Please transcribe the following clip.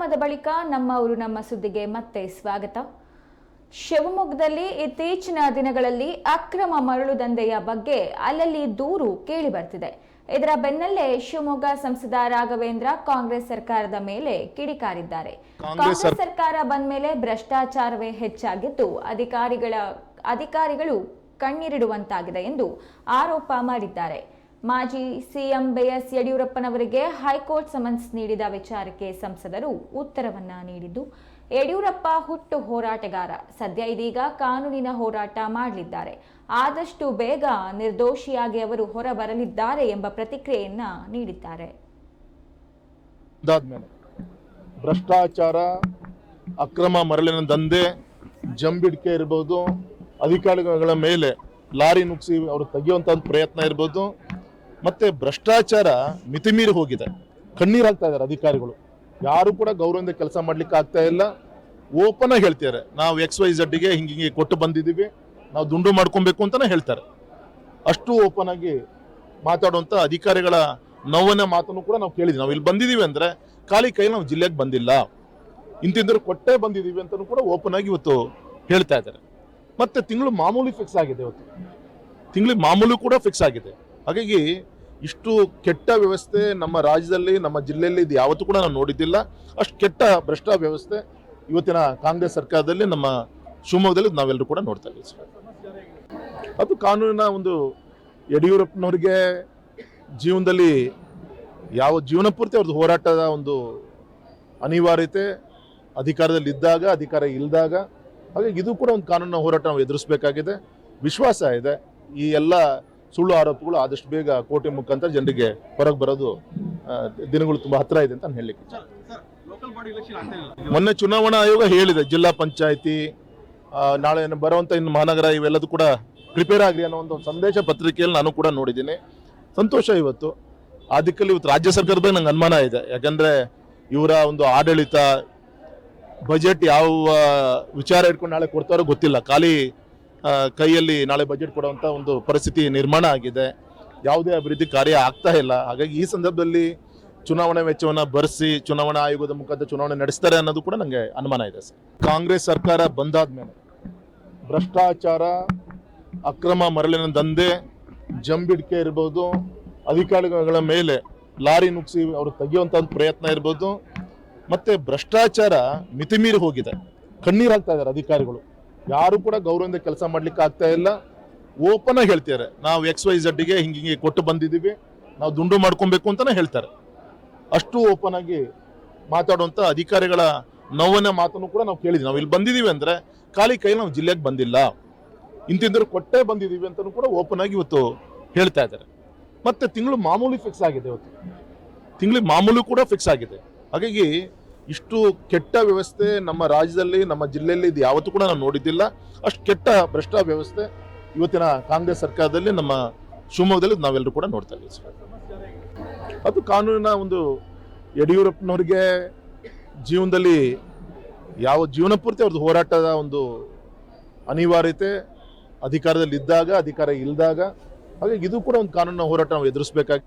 ವಿರಾಮದ ಬಳಿಕ ನಮ್ಮ ಊರು ನಮ್ಮ ಸುದ್ದಿಗೆ ಮತ್ತೆ ಸ್ವಾಗತ. ಶಿವಮೊಗ್ಗದಲ್ಲಿ ಇತ್ತೀಚಿನ ದಿನಗಳಲ್ಲಿ ಅಕ್ರಮ ಮರಳು ದಂಧೆಯ ಬಗ್ಗೆ ಅಲ್ಲಲ್ಲಿ ದೂರು ಕೇಳಿ ಬರ್ತಿದೆ. ಇದರ ಬೆನ್ನಲ್ಲೇ ಶಿವಮೊಗ್ಗ ಸಂಸದ ರಾಘವೇಂದ್ರ ಕಾಂಗ್ರೆಸ್ ಸರ್ಕಾರದ ಮೇಲೆ ಕಿಡಿಕಾರಿದ್ದಾರೆ. ಕಾಂಗ್ರೆಸ್ ಕಾಂಗ್ರೆಸ್ ಸರ್ಕಾರ ಬಂದ ಮೇಲೆ ಭ್ರಷ್ಟಾಚಾರವೇ ಹೆಚ್ಚಾಗಿದ್ದು ಅಧಿಕಾರಿಗಳ ಅಧಿಕಾರಿಗಳು ಕಣ್ಣೀರಿಡುವಂತಾಗಿದೆ ಎಂದು ಆರೋಪ ಮಾಡಿದ್ದಾರೆ. ಮಾಜಿ ಸಿಎಂ ಬಿಎಸ್ ಯಡಿಯೂರಪ್ಪನವರಿಗೆ ಹೈಕೋರ್ಟ್ ಸಮನ್ಸ್ ನೀಡಿದ ವಿಚಾರಕ್ಕೆ ಸಂಸದರು ಉತ್ತರವನ್ನ ನೀಡಿದ್ದು, ಯಡಿಯೂರಪ್ಪ ಹುಟ್ಟು ಹೋರಾಟಗಾರ. ಸದ್ಯ ಇದೀಗ ಕಾನೂನಿನ ಹೋರಾಟ ಮಾಡಲಿದ್ದಾರೆ. ಆದಷ್ಟು ಬೇಗ ನಿರ್ದೋಷಿಯಾಗಿ ಅವರು ಹೊರಬರಲಿದ್ದಾರೆ ಎಂಬ ಪ್ರತಿಕ್ರಿಯೆಯನ್ನ ನೀಡಿದ್ದಾರೆ. ಭ್ರಷ್ಟಾಚಾರ, ಅಕ್ರಮ ಮರಳಿನ ದಂಧೆ, ಜಂಬಿಡಿಕೆ ಇರ್ಬೋದು, ಅಧಿಕಾರಿಗಳ ಮೇಲೆ ಲಾರಿ ನುಗ್ಸಿ ಅವರು ತೆಗೆಯುವಂತ ಒಂದು ಪ್ರಯತ್ನ ಇರ್ಬೋದು ಮತ್ತೆ ಭ್ರಷ್ಟಾಚಾರ ಮಿತಿಮೀರಿ ಹೋಗಿದೆ. ಕಣ್ಣೀರು ಹಾಕ್ತಾ ಇದ್ದಾರೆ ಅಧಿಕಾರಿಗಳು. ಯಾರು ಕೂಡ ಗೌರವದಿಂದ ಕೆಲಸ ಮಾಡ್ಲಿಕ್ಕೆ ಆಗ್ತಾ ಇಲ್ಲ. ಓಪನ್ ಆಗಿ ಹೇಳ್ತಿದ್ದಾರೆ. ನಾವು ಎಕ್ಸ್ ವೈ ಝಡ್ಗೆ ಹಿಂಗೆ ಹಿಂಗೆ ಕೊಟ್ಟು ಬಂದಿದ್ದೀವಿ. ನಾವು ದುಂಡು ಮಾಡ್ಕೊಬೇಕು ಅಂತಾನೆ ಹೇಳ್ತಾರೆ. ಅಷ್ಟು ಓಪನ್ ಆಗಿ ಮಾತಾಡುವಂಥ ಅಧಿಕಾರಿಗಳ ನೋವನ್ನ ಮಾತನ್ನು ಕೂಡ ನಾವು ಕೇಳಿದ್ವಿ. ನಾವು ಇಲ್ಲಿ ಬಂದಿದೀವಿ ಅಂದ್ರೆ ಖಾಲಿ ಕೈ ನಾವು ಜಿಲ್ಲೆಗೆ ಬಂದಿಲ್ಲ. ಇಂತಿಂದ್ರು ಕೊಟ್ಟೆ ಬಂದಿದೀವಿ ಅಂತಲೂ ಕೂಡ ಓಪನ್ ಆಗಿ ಇವತ್ತು ಹೇಳ್ತಾ ಇದ್ದಾರೆ. ಮತ್ತೆ ತಿಂಗಳು ಮಾಮೂಲಿ ಫಿಕ್ಸ್ ಆಗಿದೆ ಇವತ್ತು. ತಿಂಗಳಿಗೆ ಮಾಮೂಲಿ ಕೂಡ ಫಿಕ್ಸ್ ಆಗಿದೆ. ಹಾಗಾಗಿ ಇಷ್ಟು ಕೆಟ್ಟ ವ್ಯವಸ್ಥೆ ನಮ್ಮ ರಾಜ್ಯದಲ್ಲಿ, ನಮ್ಮ ಜಿಲ್ಲೆಯಲ್ಲಿ ಇದು ಯಾವತ್ತೂ ಕೂಡ ನಾನು ನೋಡಿದ್ದಿಲ್ಲ. ಅಷ್ಟು ಕೆಟ್ಟ ಭ್ರಷ್ಟ ವ್ಯವಸ್ಥೆ ಇವತ್ತಿನ ಕಾಂಗ್ರೆಸ್ ಸರ್ಕಾರದಲ್ಲಿ ನಮ್ಮ ಶಿವಮೊಗ್ಗದಲ್ಲಿ ನಾವೆಲ್ಲರೂ ಕೂಡ ನೋಡ್ತಾ ಇದ್ದೀವಿ ಸರ್. ಅದು ಕಾನೂನಿನ ಒಂದು ಯಡಿಯೂರಪ್ಪನವ್ರಿಗೆ ಜೀವನದಲ್ಲಿ ಯಾವ ಜೀವನ ಪೂರ್ತಿ ಅವ್ರದ್ದು ಹೋರಾಟದ ಒಂದು ಅನಿವಾರ್ಯತೆ ಅಧಿಕಾರದಲ್ಲಿ ಇದ್ದಾಗ, ಅಧಿಕಾರ ಇಲ್ಲದಾಗ ಹಾಗಾಗಿ ಇದು ಕೂಡ ಒಂದು ಕಾನೂನಿನ ಹೋರಾಟ ನಾವು ಎದುರಿಸಬೇಕಾಗಿದೆ. ವಿಶ್ವಾಸ ಇದೆ. ಈ ಎಲ್ಲ ಸುಳ್ಳು ಆರೋಪಗಳು ಆದಷ್ಟು ಬೇಗ ಕೋಟೆ ಮುಖಾಂತರ ಜನರಿಗೆ ಹೊರಗೆ ಬರೋದು ದಿನಗಳು ತುಂಬಾ ಹತ್ರ ಇದೆ ಅಂತ ನಾನು ಹೇಳಲಿಕ್ಕೆ ಮೊನ್ನೆ ಚುನಾವಣಾ ಆಯೋಗ ಹೇಳಿದೆ, ಜಿಲ್ಲಾ ಪಂಚಾಯತಿ ನಾಳೆ ಬರುವಂಥ ಇನ್ನು ಮಹಾನಗರ ಇವೆಲ್ಲದೂ ಕೂಡ ಪ್ರಿಪೇರ್ ಆಗಲಿ ಅನ್ನೋ ಒಂದು ಸಂದೇಶ ಪತ್ರಿಕೆಯಲ್ಲಿ ನಾನು ಕೂಡ ನೋಡಿದ್ದೀನಿ. ಸಂತೋಷ ಇವತ್ತು. ಆ ದಿಕ್ಕಲ್ಲಿ ಇವತ್ತು ರಾಜ್ಯ ಸರ್ಕಾರದ ಬಗ್ಗೆ ನಂಗೆ ಅನುಮಾನ ಇದೆ. ಯಾಕಂದ್ರೆ ಇವರ ಒಂದು ಆಡಳಿತ, ಬಜೆಟ್ ಯಾವ ವಿಚಾರ ಇಟ್ಕೊಂಡು ನಾಳೆ ಕೊಡ್ತಾರೋ ಗೊತ್ತಿಲ್ಲ. ಖಾಲಿ ಕೈಯಲ್ಲಿ ನಾಳೆ ಬಜೆಟ್ ಕೊಡುವಂಥ ಒಂದು ಪರಿಸ್ಥಿತಿ ನಿರ್ಮಾಣ ಆಗಿದೆ. ಯಾವುದೇ ಅಭಿವೃದ್ಧಿ ಕಾರ್ಯ ಆಗ್ತಾ ಇಲ್ಲ. ಹಾಗಾಗಿ ಈ ಸಂದರ್ಭದಲ್ಲಿ ಚುನಾವಣಾ ವೆಚ್ಚವನ್ನು ಭರಿಸಿ ಚುನಾವಣಾ ಆಯೋಗದ ಮುಖಾಂತರ ಚುನಾವಣೆ ನಡೆಸ್ತಾರೆ ಅನ್ನೋದು ಕೂಡ ನನಗೆ ಅನುಮಾನ ಇದೆ ಸರ್. ಕಾಂಗ್ರೆಸ್ ಸರ್ಕಾರ ಬಂದಾದ ಮೇಲೆ ಭ್ರಷ್ಟಾಚಾರ, ಅಕ್ರಮ ಮರಳಿನ ದಂಧೆ, ಜಂಬಿಡಿಕೆ ಇರ್ಬೋದು, ಅಧಿಕಾರಿಗಳ ಮೇಲೆ ಲಾರಿ ನುಗ್ಸಿ ಅವರು ತೆಗೆಯುವಂಥ ಒಂದು ಪ್ರಯತ್ನ ಇರ್ಬೋದು, ಮತ್ತು ಭ್ರಷ್ಟಾಚಾರ ಮಿತಿಮೀರಿ ಹೋಗಿದೆ. ಕಣ್ಣೀರಾಗ್ತಾ ಇದ್ದಾರೆ ಅಧಿಕಾರಿಗಳು. ಯಾರು ಕೂಡ ಗೌರವದಿಂದ ಕೆಲಸ ಮಾಡ್ಲಿಕ್ಕೆ ಆಗ್ತಾ ಇಲ್ಲ. ಓಪನ್ ಆಗಿ ಹೇಳ್ತಾರೆ ನಾವು ಎಕ್ಸ್ ವೈ ಝಡ್ಗೆ ಹಿಂಗೆ ಹಿಂಗೆ ಕೊಟ್ಟು ಬಂದಿದ್ದೀವಿ. ನಾವು ದುಂಡು ಮಾಡ್ಕೊಬೇಕು ಅಂತಾನೆ ಹೇಳ್ತಾರೆ. ಅಷ್ಟು ಓಪನ್ ಆಗಿ ಮಾತಾಡುವಂತ ಅಧಿಕಾರಿಗಳ ನೋವನ್ನ ಮಾತನ್ನು ಕೂಡ ನಾವು ಕೇಳಿದ್ವಿ. ನಾವು ಇಲ್ಲಿ ಬಂದಿದೀವಿ ಅಂದ್ರೆ ಖಾಲಿ ಕೈ ನಾವು ಜಿಲ್ಲೆಗೆ ಬಂದಿಲ್ಲ. ಇಂತಿದ್ರು ಕೊಟ್ಟೆ ಬಂದಿದೀವಿ ಅಂತಾನು ಕೂಡ ಓಪನ್ ಆಗಿ ಇವತ್ತು ಹೇಳ್ತಾ ಇದ್ದಾರೆ. ಮತ್ತೆ ತಿಂಗಳು ಮಾಮೂಲಿ ಫಿಕ್ಸ್ ಆಗಿದೆ ಇವತ್ತು. ತಿಂಗಳಿಗೆ ಮಾಮೂಲಿ ಕೂಡ ಫಿಕ್ಸ್ ಆಗಿದೆ. ಹಾಗಾಗಿ ಇಷ್ಟು ಕೆಟ್ಟ ವ್ಯವಸ್ಥೆ ನಮ್ಮ ರಾಜ್ಯದಲ್ಲಿ, ನಮ್ಮ ಜಿಲ್ಲೆಯಲ್ಲಿ ಇದು ಯಾವತ್ತೂ ಕೂಡ ನಾವು ನೋಡಿದ್ದಿಲ್ಲ ಅಷ್ಟು ಕೆಟ್ಟ ಭ್ರಷ್ಟ ವ್ಯವಸ್ಥೆ ಇವತ್ತಿನ ಕಾಂಗ್ರೆಸ್ ಸರ್ಕಾರದಲ್ಲಿ ನಮ್ಮ ಶಿವಮೊಗ್ಗದಲ್ಲಿ ನಾವೆಲ್ಲರೂ ಕೂಡ ನೋಡ್ತಾ ಇದ್ದೀವಿ ಸರ್. ಅದು ಕಾನೂನಿನ ಒಂದು ಯಡಿಯೂರಪ್ಪನವ್ರಿಗೆ ಜೀವನದಲ್ಲಿ ಯಾವ ಜೀವನ ಪೂರ್ತಿ ಅವ್ರದ್ದು ಹೋರಾಟದ ಒಂದು ಅನಿವಾರ್ಯತೆ ಅಧಿಕಾರದಲ್ಲಿ ಇದ್ದಾಗ ಅಧಿಕಾರ ಇಲ್ಲದಾಗ ಹಾಗಾಗಿ ಇದು ಕೂಡ ಒಂದು ಕಾನೂನಿನ ಹೋರಾಟ ನಾವು ಎದುರಿಸಬೇಕಾಗಿ